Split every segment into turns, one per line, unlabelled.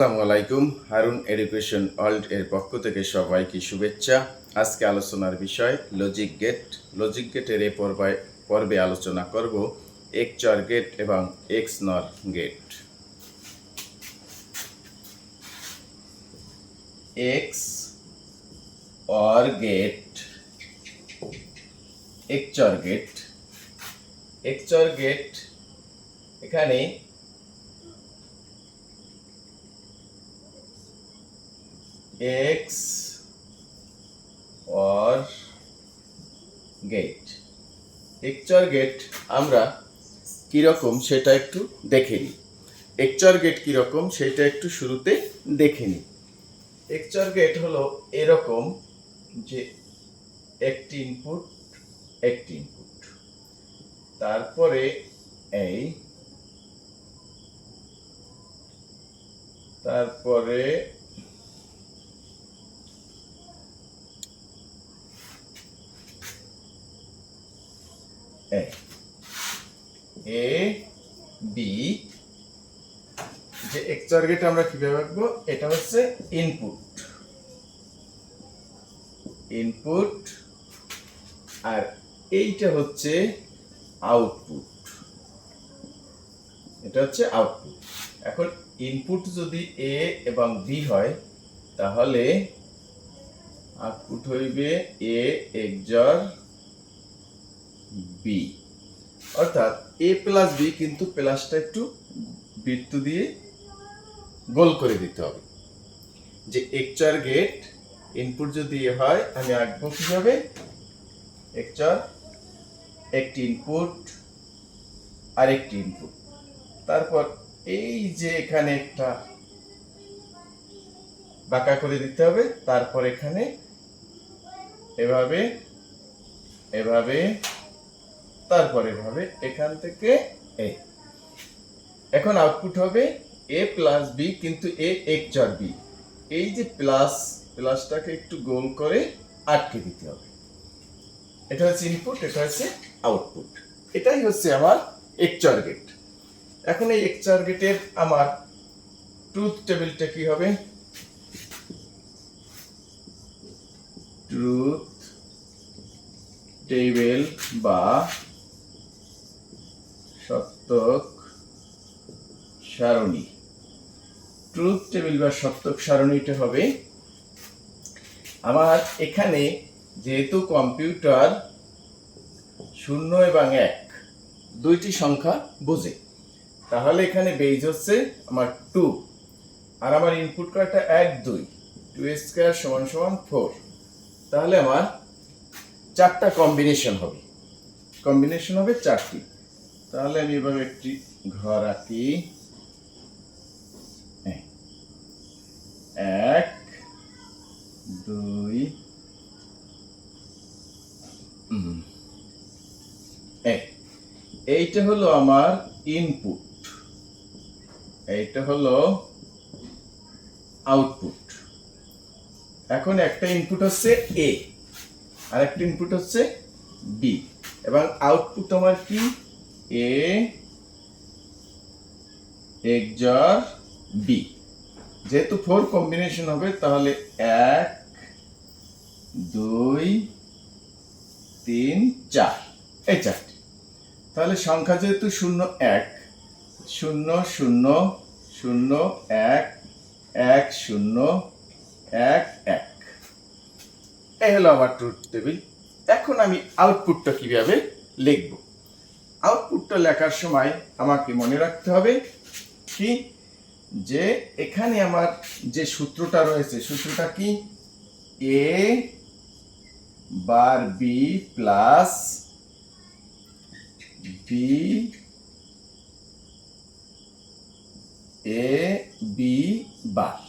আসসালামু আলাইকুম। Harun education world এর পক্ষ থেকে সবাইকে শুভেচ্ছা। আজকে আলোচনার বিষয় লজিক গেট লজিক গেটের এই পর্বে পর্বে আলোচনা করব এক চর গেট এবং X NOR gate X OR gate এক চর গেট এক চর গেট এখানে x or গেট একচর গেট আমরা কীরকম সেটা একটু দেখে নিই। একচর গেট কীরকম সেটা একটু শুরুতে দেখে নিই। একচর গেট হলো এরকম যে একটি ইনপুট একটি ইনপুট তারপরে এই, তারপরে A. A, B. যে এক্স টার্গেট আমরা কীভাবে আঁকবো? এটা হচ্ছে ইনপুট ইনপুট আর এইটা হচ্ছে আউটপুট এটা হচ্ছে আউটপুট এখন ইনপুট যদি এ এবং বি হয়, তাহলে আউটপুট হইবে এ এক্সর বি অর্থাৎ এ প্লাস বি কিন্তু প্লাসটা একটু বৃত্ত দিয়ে গোল করে দিতে হবে। যে একচার গেট ইনপুট যদি হয়, আমি আঁকবো কীভাবে? একচার একটি ইনপুট আর একটি ইনপুট তারপর এই যে এখানে একটা বাঁকা করে দিতে হবে, তারপর এখানে এভাবে এভাবে তারপর এভাবে এখান থেকে এ এখন আউটপুট হবে এ প্লাস বি কিন্তু এ এক চার বি এই যে প্লাস প্লাসটাকে একটু গোল করে আটকে দিতে হবে। এটা হচ্ছে ইনপুট এটা হচ্ছে আউটপুট এটাই হচ্ছে আমার একচার গেট এখন এই একচার গেটের আমার ট্রুথ টেবিলটা কি হবে? ট্রুথ টেবিল বা সত্যক সারণী। ট্রুথ টেবিল বা সত্যক সারণীটা হবে, আমার এখানে যেহেতু কম্পিউটার শূন্য এবং এক, দুইটি সংখ্যা বোঝে। তাহলে এখানে বেজ হচ্ছে আমার টু আর আমার ইনপুট করাটা এক, দুই টু স্কোয়ার সমান সমান ফোর তাহলে আমার চারটা কম্বিনেশন হবে। কম্বিনেশন হবে চারটি। তাহলে আমি এভাবে একটি ঘর আঁকি। এক, দুই এই। এইটা হলো আমার ইনপুট এইটা হলো আউটপুট এখন একটা ইনপুট হচ্ছে এ আর একটা ইনপুট হচ্ছে বি এবং আউটপুট আমার কি? এ এক্সর বি যেহেতু ফোর কম্বিনেশন হবে, তাহলে এক, দুই, তিন, চার। এই চারটি। তাহলে সংখ্যা যেহেতু শূন্য এক, শূন্য শূন্য শূন্য, এক এক, শূন্য, এক এক। এই হলো আমার ট্রুথ টেবিল এখন আমি আউটপুটটা কীভাবে লিখব? আউটপুটটা লেখার সময় আমাকে মনে রাখতে হবে কি? যে এখানে আমার যে সূত্রটা রয়েছে, সূত্রটা কি? A bar B plus B A B bar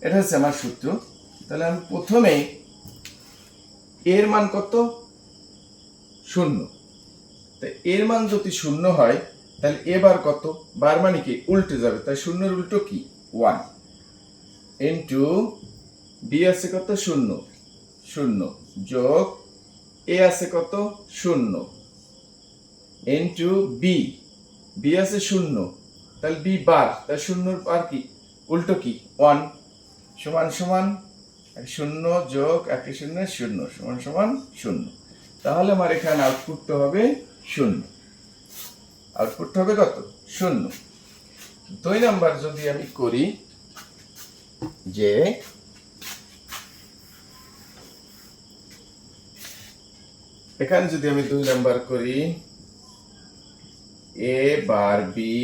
এটা হচ্ছে আমার সূত্র। তাহলে আমি প্রথমে এর মান কত? শূন্য। তা এর মান যদি শূন্য হয়, তাহলে এ বার কত? বার মানে কি? উল্টে যাবে। তাই শূন্যের উল্টো কি? ওয়ান ইন্টু বি আছে কত? শূন্য। শূন্য যোগ এ আছে কত? শূন্য। ইন্টু বি বি আছে শূন্য। তাহলে বি বার। তাহলে শূন্যর বার কি? উল্টো কি? ওয়ান সমান সমান শূন্য যোগ একই শূন্য শূন্য। সমান সমান শূন্য। তাহলে আমার এখানে আউটপুটটা হবে শূন্য। আউটপুটটা হবে কত? শূন্য। দুই নাম্বার যদি আমি করি যে এখানে যদি আমি দুই নাম্বার করি A bar B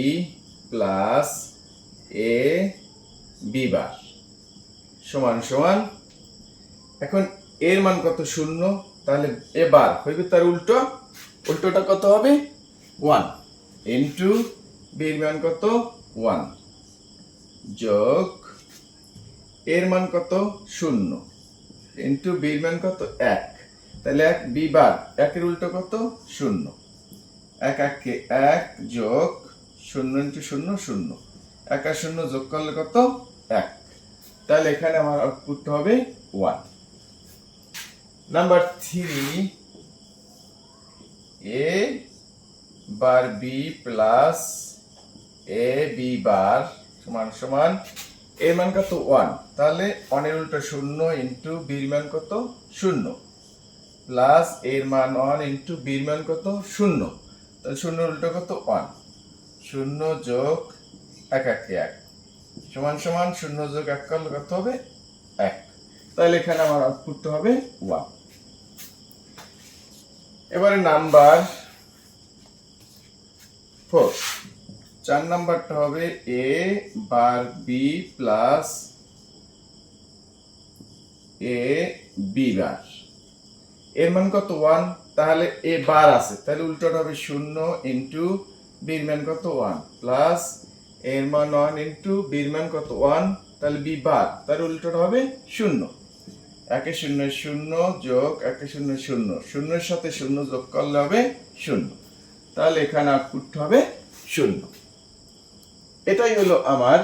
plus A B bar সমান সমান, এখন এর মান কত শূন্য? তাহলে এ বার হইবে তার উল্টো উল্টোটা কত হবে? ওয়ান ইন্টু বির মান কত? ওয়ান যোগ এর মান কত? শূন্য। ইন্টু বির মান কত? এক। তাহলে এক বি বার। একের উল্টো কত? শূন্য। এক এককে এক যোগ শূন্য ইন্টু শূন্য শূন্য। এক আর শূন্য যোগ করলে কত? এক। তাহলে এখানে আমার আউটপুট হবে one number three A bar B plus A B bar সমান সমান এর মান কত? ওয়ান তাহলে ওয়ানের উল্টো শূন্য ইন্টু বির মান কত? শূন্য। প্লাস এর মান ওয়ান ইন্টু বির মান কত? শূন্য। তাহলে শূন্য উল্টো কত? ওয়ান শূন্য যোগ এক এক এক। সমান সমান শূন্য যোগ এক করলে কত হবে? এক। তাহলে এখানে আমার আউটপুটটা হবে ওয়ান এবারে নাম্বার ফোর চার নাম্বারটা হবে A bar B plus A B bar এর মান কত? ওয়ান তাহলে এ বার আছে। তাহলে উল্টোটা হবে শূন্য ইন্টু বির মান কত? ওয়ান প্লাস এর মান ওয়ান ইন্টু বির মান কত? ওয়ান তাহলে বি বার তার উল্টোটা হবে শূন্য। একে শূন্য শূন্য যোগ একে শূন্য শূন্য। শূন্যের সাথে শূন্য যোগ করলে হবে শূন্য। তাহলে এখানে আউটপুট হবে শূন্য। এটাই হলো আমার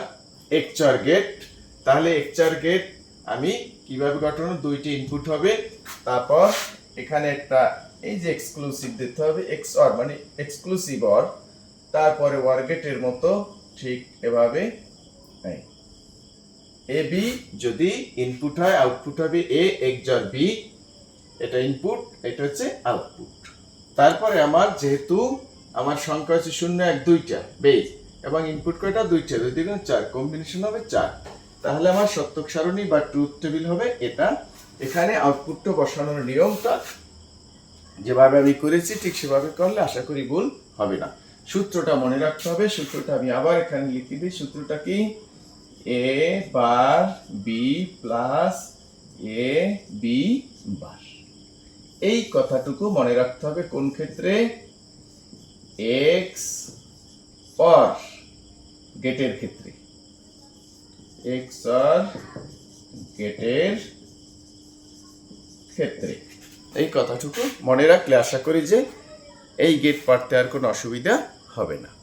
একচার গেট তাহলে একচার গেট আমি কীভাবে ঘটানো দুইটি ইনপুট হবে। তারপর এখানে একটা এই যে এক্সক্লুসিভ দিতে হবে এক্স অর মানে এক্সক্লুসিভ অর তারপরে ওয়ার গেটের মতো ঠিক এভাবে। এ বি যদি ইনপুট হয় আউটপুট হবে এ এক্সর বি এটা ইনপুট এটা হচ্ছে আউটপুট তারপরে আমার যেহেতু আমার সংখ্যা হচ্ছে শূন্য, এক, দুইটা বেজ এবং ইনপুট কয়টা? দুইটা দুই দ্বিগুণ চার কম্বিনেশন হবে চার। তাহলে আমার সত্যক সারণী বা ট্রুথ টেবিল হবে এটা। এখানে আউটপুটটা বসানোর নিয়মটা যেভাবে আমি করেছি, ঠিক সেভাবে করলে আশা করি ভুল হবে না। সূত্রটা মনে রাখতে হবে, সূত্রটা আমি আবার এখানে লিখে দিই। সূত্রটা কি? A bar B plus A B bar এই কথাটুকু মনে রাখতে হবে কোন ক্ষেত্রে? এক্স অর গেটের ক্ষেত্রে। এক্স অর গেটের ক্ষেত্রে। এই কথাটুকু মনে রাখলে আশা করি যে এই গেট পারতে আর কোনো অসুবিধা হবে না।